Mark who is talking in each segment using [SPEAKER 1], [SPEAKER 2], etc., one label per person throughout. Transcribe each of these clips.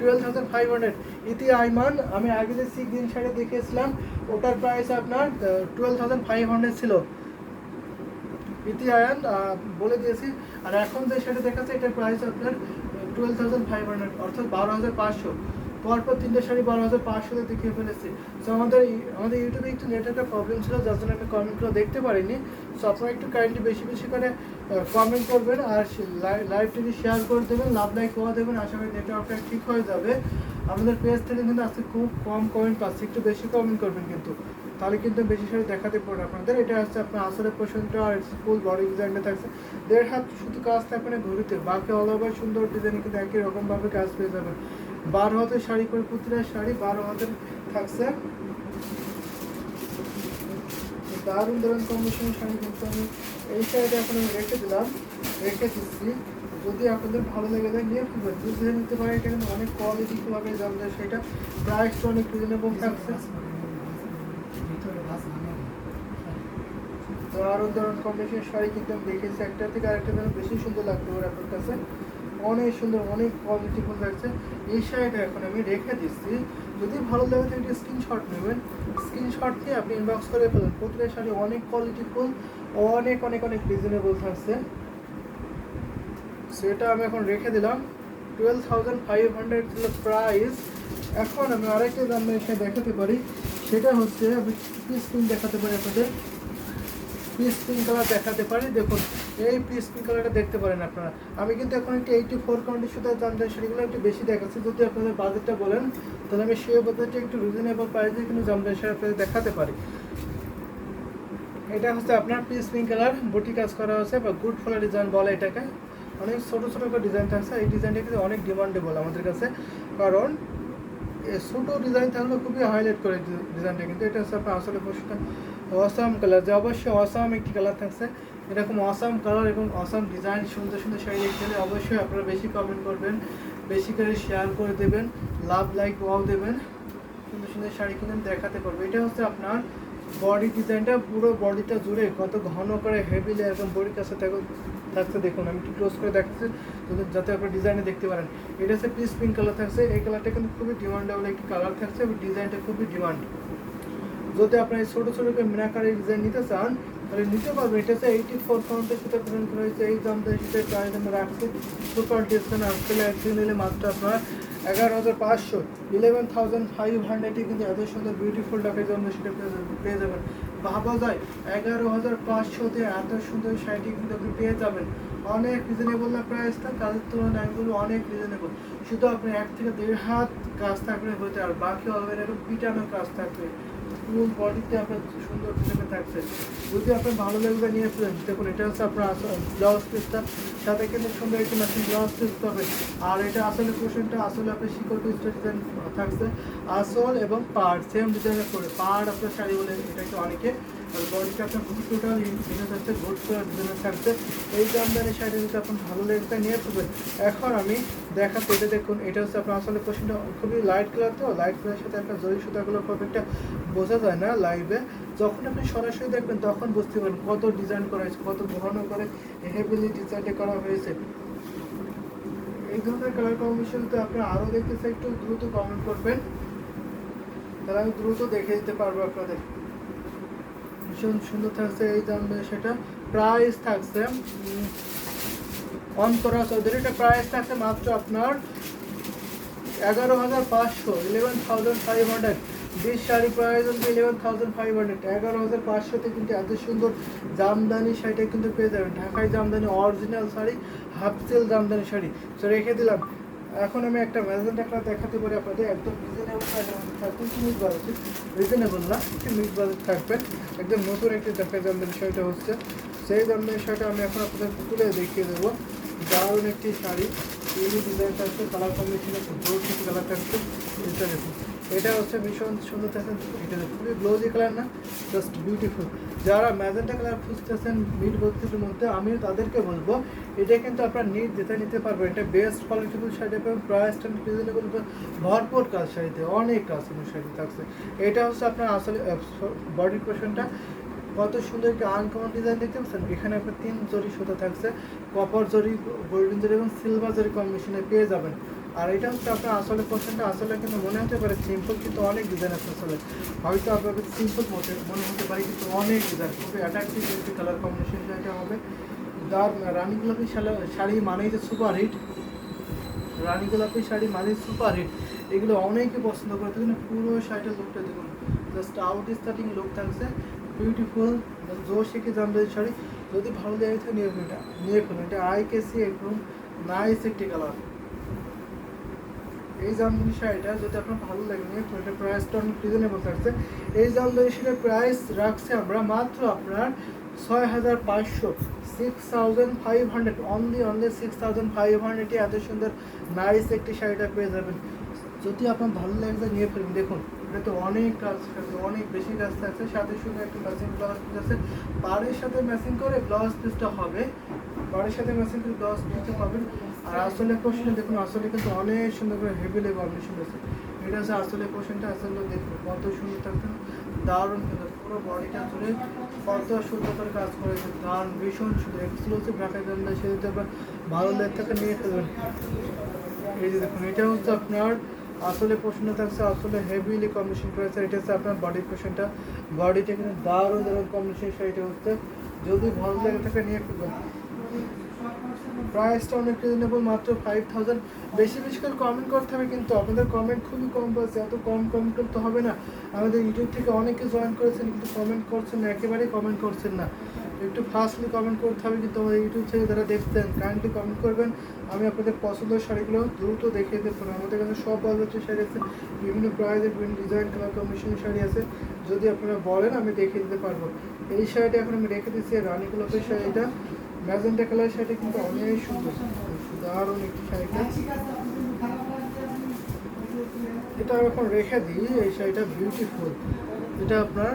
[SPEAKER 1] Twelve thousand five hundred ইতি আইমান, আমি আগে যে সি গ্রিন শাড়ি দেখিয়েছিলাম, ওটার প্রাইস আপনার টুয়েলভ থাউজেন্ড ফাইভ হান্ড্রেড ছিল। ইতি আয়ান বলে দিয়েছি। আর এখন যে শাড়ি দেখাচ্ছে, এটার প্রাইস আপনার টুয়েলভ থাউজেন্ড ফাইভ হান্ড্রেড অর্থাৎ বারো হাজার পাঁচশো। পরপর তিনটে শাড়ি বারো হাজার পাঁচশোতে দেখিয়ে ফেলেছি। সো আমাদের আমাদের ইউটিউবে একটু নেটওয়ার্কের প্রবলেম ছিল, যার জন্য আমি কমেন্টগুলো দেখতে পারিনি। সো আপনারা একটু কাইন্ডলি বেশি বেশি করে কমেন্ট করবেন আর লাইভটি শেয়ার করে দেবেন, লাভ লাইক করে দেবেন। আশা করি নেটওয়ার্কটা ঠিক হয়ে যাবে। আমাদের পেজ থেকে কিন্তু আজকে খুব কম কমেন্ট পাচ্ছি, একটু বেশি কমেন্ট করবেন কিন্তু। তাহলে কিন্তু বেশি শাড়ি দেখাতে পারবেন আপনাদের। এটা হচ্ছে আপনার আসলে পোষণটা আর ফুল বডি ডিজাইনটা থাকছে। দেড় হাত শুধু কাজ থাকবে না ঘড়িতে বাকি অল ওভার সুন্দর ডিজাইন কিন্তু একই রকমভাবে কাজ পেয়ে যাবেন। বারো হাতের শাড়ি করে পুতিরা শাড়ি, বারো হাতের থাকছে। দারুণ দারুণ কম্বিনেশনের শাড়ি কিন্তু আমি এই শাড়িটা এখন আমি রেখে দিলাম, রেখে দিচ্ছি। যদি আপনাদের ভালো লেগে যায়, নিয়ে ফেলবেন বুঝে নিতে পারে এটা কিন্তু অনেক কোয়ালিটি ভাবে জানলে সেটা। প্রাইসটা অনেক রিজনেবল থাকছে। দারুণ দারুণ কম্বিনেশন শাড়ি কিন্তু আমি দেখেছি একটা থেকে আরেকটা যেন বেশি সুন্দর লাগতে পারে আপনার কাছে। অনেক সুন্দর, অনেক কোয়ালিটিফুল লাগছে এই শাড়িটা এখন আমি রেখে দিচ্ছি। যদি ভালো লাগে তো একটা স্ক্রিনশট নেবেন। স্ক্রিনশট নিয়ে আপনি ইনবক্স করে ফেলেন। প্রতিটা শাড়ি অনেক কোয়ালিটিফুল অনেক অনেক অনেক রিজনেবল থাকছে। সেটা আমি এখন রেখে দিলাম। টুয়েলভ থাউজেন্ড ফাইভ হান্ড্রেড ছিল প্রাইস এখন আমি আরেকটা দাম এসে দেখাতে পারি। সেটা হচ্ছে, আমি পিস পিন দেখাতে পারি আপনাদের। পিস পিঙ্ক কালার দেখাতে পারি। দেখুন এই পিঙ্ক কালারটা দেখতে পারেন আপনারা। আমি কিন্তু এখন একটু এইটি ফোর কাউন্টের সাথে জানতেন সেগুলো একটু বেশি দেখাচ্ছি। যদি আপনাদের বাজেটটা বলেন, তাহলে আমি সেই বাজেটটা একটু রিজনেবল প্রাইসে কিন্তু জামদানি শাড়ি আপনাদের দেখাতে পারি। এটা হচ্ছে আপনার পিস পিঙ্ক কালার বুটি কাজ করা হচ্ছে বা গুড ফলার ডিজাইন বলে এটাকে। অনেক ছোটো ছোটো করে ডিজাইন থাকছে, এই ডিজাইনটা কিন্তু অনেক ডিমান্ডেবল আমাদের কাছে। কারণ ছোটো ডিজাইন থাকলে খুবই হাইলাইট করে ডিজাইনটা কিন্তু। এটা হচ্ছে আপনার আসলে অসাম কালার যে অবশ্যই অসাম একটি কালার থাকছে। এরকম অসাম কালার এবং অসাম ডিজাইন সুন্দর সুন্দর শাড়ি দেখতে হলে অবশ্যই আপনারা বেশি কমেন্ট করবেন, বেশি করে শেয়ার করে দেবেন লাভ লাইক ওয়াও দেবেন, সুন্দর সুন্দর শাড়ি আমি দেখাতে পারব। এটা হচ্ছে আপনার বডি ডিজাইনটা পুরো বডিটা জুড়ে কত ঘন করে হেভি যায় এরকম বডির কাছে থাকো- থাকছে। দেখুন, আমি একটু ক্লোজ করে দেখাচ্ছি যাতে- আপনার ডিজাইনে দেখতে পারেন। এটা হচ্ছে পিস পিঙ্ক কালার থাকছে। এই কালারটা কিন্তু খুবই ডিমান্ডেবল একটি কালার থাকছে এবং ডিজাইনটা খুবই ডিমান্ড যদি আপনি এই ছোটো ছোটো করে মিনাকারি ডিজাইন নিতে চান তাহলে নিতে পারবেন এটা হচ্ছে এইটি ফোর কাউন্টের সাথে প্রেজেন্ট করা হয়েছে। এই দামটা সেটা প্রাইস আমরা রাখছি। সুপার ডিসকাউন্ট আসলে একদিন নিলে মাত্র আপনার এগারো হাজার পাঁচশো। ইলেভেন থাউজেন্ড ফাইভ হান্ড্রেডে কিন্তু এত সুন্দর বিউটিফুল টাকা জন্য সেটা পেয়ে যাবেন ভাবা যায়, এগারো হাজার পাঁচশোতে এত সুন্দর শাড়িটি কিন্তু আপনি পেয়ে যাবেন। অনেক রিজনেবল না প্রাইসটা কাজের তুলনায় আমি অনেক রিজনেবল শুধু আপনি এক থেকে দেড় হাত কাজ থাকলে হতে আর বাকি একটু পিটানো কাজ থাকবে ফুল বডিতে আপনার সুন্দর হিসেবে থাকছে। যদি আপনার ভালো লাগবে নিয়ে আসবেন দেখুন, এটা হচ্ছে আপনার ব্লাউজ পিসটা সাথে কিন্তু সুন্দর একটি ম্যাচিং ব্লাউজ পিস হবে। আর এটা আসলে পোর্শনটা আসলে আপনার শিকড় পিসটা ডিজাইন থাকছে। আসল এবং পাড় সেম ডিজাইনের করে। পাড় আপনার শাড়ি বলে এটাকে অনেকে তো বোঝা যায় না লাইভে যখন আপনি সরাসরি দেখবেন, তখন বুঝতে পারবেন কত ডিজাইন করা হয়েছে, কত ঘন করে হেভিলি ডিজাইনটা করা হয়েছে। এই ধরনের কালার কম্বিনেশনতে আপনি আরও দেখতে চাই, একটু দ্রুত কমেন্ট করবেন। তাহলে আমি দ্রুত দেখে দিতে পারব আপনাদের। ভীষণ সুন্দর থাকছে এই দাম, সেটা প্রাইস থাকছে অন্তরা চৌধুরী এটা প্রাইস থাকছে মাত্র আপনার এগারো হাজার পাঁচশো ইলেভেন থাউজেন্ড ফাইভ হান্ড্রেড বিশ শাড়ি প্রাইস হচ্ছে ইলেভেন থাউজেন্ড ফাইভ হান্ড্রেড এগারো হাজার পাঁচশোতে কিন্তু এত সুন্দর জামদানি শাড়িটা কিন্তু পেয়ে যাবেন। ঢাকায় Jamdani original sari half sale Jamdani sari. তো রেখে দিলাম। এখন আমি একটা ম্যাজেন্ট একটা দেখাতে পারি আপনাদের, একদম রিজনেবল থাকবে কি মিট বাজেট? রিজনেবল না, একটু মিক্স বাজেট থাকবেন একদম নতুন একটি দেখা জামদানি বিষয়টা হচ্ছে, সেই ধরনের বিষয়টা আমি এখন আপনাদের তুলে দেখিয়ে দেবো। দারুণ একটি শাড়ি ইউনি ডিজাইন থাকছে কালার কম্বিনেশনে ব্রোড কিছু কালার থাকছে। এটা দেখুন। এটা হচ্ছে ভীষণ সুন্দর থাকছে এটা খুবই গ্লোজি কালার না জাস্ট বিউটিফুল যারা ম্যাজেন্টা কালার খুঁজতেছেন মিড বত্রিশের মধ্যে, আমি তাদেরকে বলব, এটা কিন্তু আপনার নিট যেতে নিতে পারবেন। এটা বেস্ট কোয়ালিটিফুল শাড়ি পাবেন প্রাইস অ্যান্ড রিজনেবল ভরপুর কাজ শাড়িতে, অনেক কাজ কিন্তু শাড়ি থাকছে। এটা হচ্ছে আপনার আসলে বডি পোর্শনটা কত সুন্দর একটি আনকমন ডিজাইন দেখতে পাচ্ছেন? এখানে আপনার তিন জরি সুতো থাকছে কপার জরি গোল্ডেন জরি এবং সিলভার জরি কম্বিনেশনে পেয়ে যাবেন। আর এটা হচ্ছে আপনার আসলে পোর্শনটা আসলে কিন্তু মনে হতে পারে সিম্পল কিন্তু অনেক ডিজাইন আছে আসলে। হয়তো আপনার সিম্পল মনে মনে হতে পারে কিন্তু অনেক ডিজাইন খুবই অ্যাট্রাকটিভ একটি কালার কম্বিনেশন এটা হবে। যার রানী গোলাপি শাড়ি মানেই যে সুপার হিট রানী গোলাপি শাড়ি মানে সুপার হিট এগুলো অনেকে পছন্দ করে দেখুন পুরো শাড়িটা লুকটা দেখুন। জাস্ট আউট স্টার্টিং লুক থাকছে। বিউটিফুল জোর শেখে জামদানি শাড়ি। যদি ভালো লেগে থাকে নিয়ে এটা নিয়ে এটা আই কেসি একদম নাইস একটি কালার এই জামদানি শাড়িটা যদি আপনার ভালো লাগে ফেলুন এটা প্রাইসটা অনেক রিজনেবল থাকছে। এই জামদানি শাড়ির প্রাইস রাখছে আমরা মাত্র আপনার ছয় হাজার পাঁচশো six thousand five hundred only only six thousand five হান্ড্রেডে এত সুন্দর নাইস একটি শাড়িটা পেয়ে যাবেন। যদি আপনার ভালো লাগবে নিয়ে ফেলুন। দেখুন, এটা তো অনেক কাজ থাকছে, অনেক বেশি কাজ থাকছে, সাথে সঙ্গে একটা ম্যাচিং ব্লাউজ পিস আছে। পাড়ের সাথে ম্যাচিং করে ব্লাউজ পিসটা হবে পাড়ের সাথে ম্যাচিং করে ব্লাউজ পিসটা পাবেন। আর আসলে কোশ্চেন দেখুন, আসলে কিন্তু অনেক সুন্দর করে হেভি লেগে কম্বিনেশন আছে এটা হচ্ছে আসলে কোশ্চেনটা আসলে দেখুন, কত সুন্দর থাকছে দারুণ সুন্দর, পুরো বডিটা জুড়ে কত সুন্দর করে কাজ করেছে, দারুণ, ভীষণ সুন্দর এক্সক্লুসিভ রাখা যাবে না সেটা আপনার ভালো লেগ থেকে, নিয়ে ফেলবেন। এই যে দেখুন, এটা হচ্ছে আপনার আসলে প্রশ্ন থাকছে, আসলে হেভিলি কম্বিনেশন করেছে, এটা হচ্ছে আপনার বডি পোর্শনটা বডিটা কিন্তু দারুণ দারুণ কম্বিনেশন শাড়িটা হচ্ছে যদি ভালো লেগে থাকে, নিয়ে ফেলবেন। প্রাইসটা অনেক রিজনেবল মাত্র ফাইভ থাউজেন্ড বেশি বেশি করে কমেন্ট করতে হবে কিন্তু আপনাদের কমেন্ট খুবই কম পাচ্ছে এত কম কমেন্ট করতে হবে না। আমাদের ইউটিউব থেকে অনেকে জয়েন করেছেন, কিন্তু কমেন্ট করছেন না, একেবারেই কমেন্ট করছেন না। একটু ফাস্টলি কমেন্ট করতে হবে কিন্তু আমাদের ইউটিউব থেকে যারা দেখছেন কাইন্ডলি কমেন্ট করবেন। আমি আপনাদের পছন্দের শাড়িগুলো দ্রুত দেখিয়ে পারব আমাদের কাছে সব বাজারের শাড়ি আছে, বিভিন্ন প্রাইজের বিভিন্ন ডিজাইন কালার কম্বিনেশন শাড়ি আছে। যদি আপনারা বলেন, আমি দেখিয়ে দিতে পারব। এই শাড়িটা এখন আমি রেখে দিচ্ছি রানী গোলাপের শাড়িটা। ম্যাজেন্টা কালার শাড়িটা কিন্তু অনেক সুন্দর। দারুণ একটি শাড়িটা। এটা এখন রেখে দিই, এই শাড়িটা বিউটিফুল এটা আপনার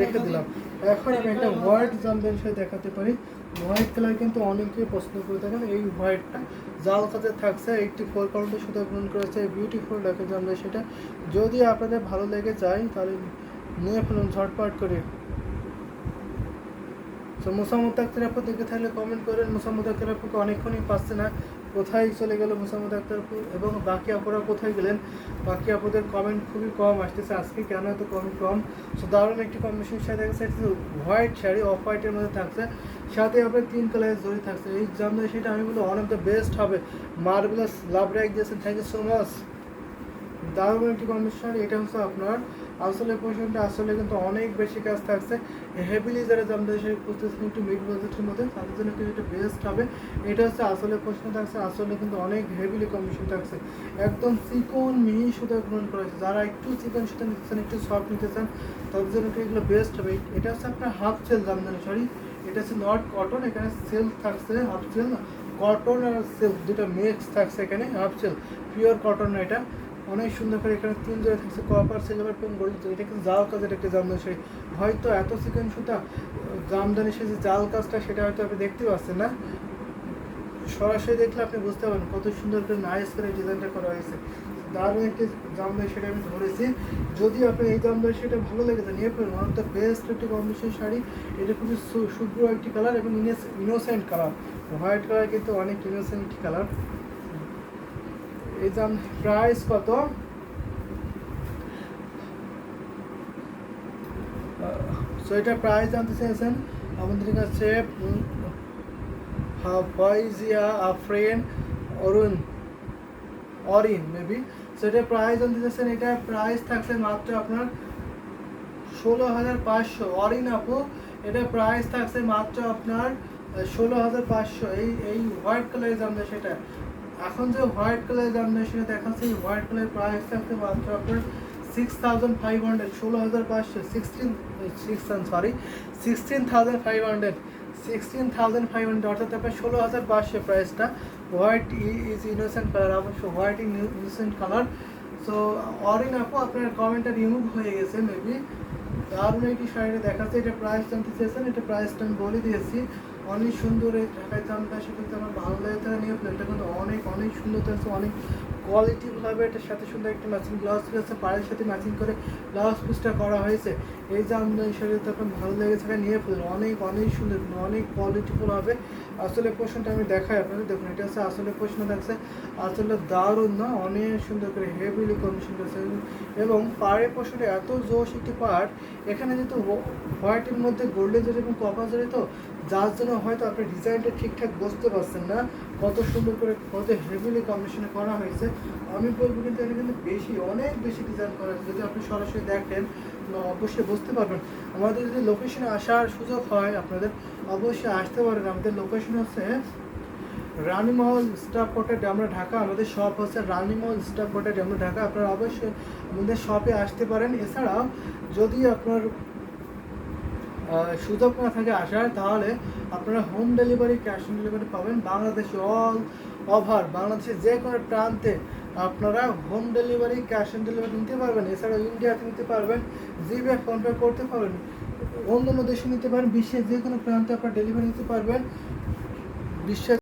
[SPEAKER 1] রেখে দিলাম। এখন আমি একটা হোয়াইট জামদানি শাড়ি দেখাতে পারি। হোয়াইট কালার কিন্তু অনেকেই পছন্দ করে থাকেন এই হোয়াইটটা জাল কাজে থাকছে এইটটি ফোর কাউন্টের সাথে গ্রহণ করেছে বিউটিফুল দেখে জামদানি সেটা যদি আপনাদের ভালো লেগে যায়, তাহলে নিয়ে ফেলুন, ঝটপট করে। তো মোসাম্মদ আক্তার আপু দেখে থাকলে কমেন্ট করেন। মোসাম্মদ আক্তার আপুকে অনেকক্ষণই পাচ্ছে না। কোথায় চলে গেল মোসাম্মদ আক্তার আপু এবং বাকি আপুরা কোথায় গেলেন? বাকি আপুদের কমেন্ট খুবই কম আসতেছে। আজকে কেন এত কমেন্ট কম? সো দারুণ একটি কম্বিনেশন শাড়ি থাকছে হোয়াইট শাড়ি অফ হোয়াইটের মধ্যে থাকছে। সাথে আপনার তিন কালারের জড়ি থাকছে। এই জামদানি সেটা আমি বলি অন অফ দ্য বেস্ট হবে। মার্বেলাস লাভ র্যাক দিয়েছেন। থ্যাংক ইউ সো মাচ দারুণ একটি কম্বিনেশন এটা হচ্ছে আপনার আসলে পোর্শনটা আসলে কিন্তু অনেক বেশি কাজ থাকছে। হেভিলি যারা জামদানি শাড়ি খুঁজতেছেন একটু মিড বাজেটের মধ্যে, তাদের জন্য কিন্তু এটা বেস্ট হবে। এটা হচ্ছে আসলে পোর্শন থাকছে, আসলে কিন্তু অনেক হেভিলি কমিশন থাকছে। একদম চিকন মিহি সুতা গ্রহণ করা হয়েছে। যারা একটু চিকন সুতা নিতে চান, একটু সফট নিতে চান, তাদের জন্য এগুলো বেস্ট হবে। এটা হচ্ছে আপনার হাফ সেল জামদানি সরি এটা হচ্ছে নট কটন এখানে সেল থাকছে হাফ সেল কটন আর সেল দুটো মিক্স থাকছে এখানে হাফ সেল পিওর কটন এটা। অনেক সুন্দর করে এখানে তিন জোড়া থাকছে কপার সিলভার পেন গোল্ড এটা কিন্তু জাল কাজের একটা জামদানি শাড়ি। হয়তো এত চিকেন সুতা, জামদানি সে যে জাল কাজটা, সেটা হয়তো আপনি দেখতে পাচ্ছেন না। সরাসরি দেখলে আপনি বুঝতে পারবেন কত সুন্দর করে নাইস করে ডিজাইনটা করা হয়েছে। দারুণ একটি জামদানি সেটা আমি ধরেছি। যদি আপনি এই জামদানি সেটা ভালো লেগে যায় নিয়ে ফেলুন ওয়ান অফ দ্য বেস্ট একটি কম্বিনেশন শাড়ি। এটা খুবই শুভ্র একটি কালার এবং ইনোসেন্ট কালার হোয়াইট কালার কিন্তু অনেক ইনোসেন্ট কালার এই প্রাইস কত? সো এটা প্রাইস জানতে চেয়েছেন আমাদের কাছে ফয়জিয়া আফরিন, অরুণ, অরিন মেবি সো এটা প্রাইস জানতে চেয়েছেন, এটা প্রাইস থাকছে মাত্র আপনার ষোলো হাজার পাঁচশো। অরিন আপু, এটা প্রাইস থাকছে মাত্র আপনার ষোলো হাজার পাঁচশো। এই এই হোয়াইট কালারের জামদা সেটা। এখন যে হোয়াইট কালারের জামদা সেটা দেখাচ্ছে হোয়াইট কালারের প্রাইস থাকছে মাত্র আপনার সিক্স থাউজেন্ড ফাইভ হান্ড্রেড ষোলো হাজার পাঁচশো sixteen six sorry sixteen thousand five hundred sixteen thousand five hundred অর্থাৎ আপনার ষোলো হাজার পাঁচশো প্রাইসটা হোয়াইট ইজ ইনোসেন্ট কালার অবশ্য white innocent colour so Orin আপু আপনার কমেন্টটা রিমুভ হয়ে গেছে মেবি দারুণ একটি শাড়িটা দেখাচ্ছে, এটা প্রাইস জানতে চেয়েছেন, এটা প্রাইসটা আমি বলে দিয়েছি। অনেক সুন্দর ঢাকায় দামটা সেক্ষেত্রে আমার ভালো লাগে তারা নিয়ে এটা কিন্তু অনেক অনেক সুন্দর থাকছে অনেক কোয়ালিটি হবে এটার সাথে সুন্দর একটা ম্যাচিং ব্লাউজ পিস আছে পাড়ের সাথে ম্যাচিং করে ব্লাউজ পিসটা করা হয়েছে। এই যে আমদানি শাড়িটা আপনার ভালো লেগেছে নিয়ে ফেলুন। অনেক অনেক সুন্দর, অনেক কোয়ালিটিফুল হবে। আসলে পোর্শনটা আমি দেখাই আপনাদের। দেখুন, এটা হচ্ছে আসলে পোর্শন থাকছে আসলে দারুণ না? অনেক সুন্দর করে হেভিলি কন্ডিশন আছে এবং পাড়ের পোর্শনটা এত জোশ একটি পার্ট এখানে যেহেতু হোয়াইটের মধ্যে গোল্ডেন জরি এবং কপার জরি তো, যার জন্য হয়তো আপনি ডিজাইনটা ঠিকঠাক বুঝতে পারছেন না। কত সুন্দর করে কত হেভিলি কম্বিনেশনে করা হয়েছে। আমি বলব কিন্তু এটা কিন্তু বেশি, অনেক বেশি ডিজাইন করা হয়েছে। যদি আপনি সরাসরি দেখেন অবশ্যই বুঝতে পারবেন। আমাদের যদি লোকেশনে আসার সুযোগ হয়, আপনাদের অবশ্যই আসতে পারেন। আমাদের লোকেশন হচ্ছে রানীমহল স্টাফ কোয়ার্টার আমরা ঢাকা। আমাদের শপ হচ্ছে রানীমহল স্টাফ কোয়ার্টার আমরা ঢাকা। আপনারা অবশ্যই আমাদের শপে আসতে পারেন। এছাড়াও যদি আপনার সুযোগ না থাকে আসার, তাহলে আপনারা home delivery cash on delivery পাবেন। বাংলাদেশে অল ওভার বাংলাদেশের যে কোনো প্রান্তে আপনারা home delivery cash on delivery নিতে পারবেন। এছাড়া ইন্ডিয়াতে নিতে পারবেন, জিপে ফোনপে করতে পারবেন অন্য অন্য দেশে নিতে পারেন, বিশ্বের যে কোনো প্রান্তে আপনারা ডেলিভারি নিতে পারবেন। বিশ্বের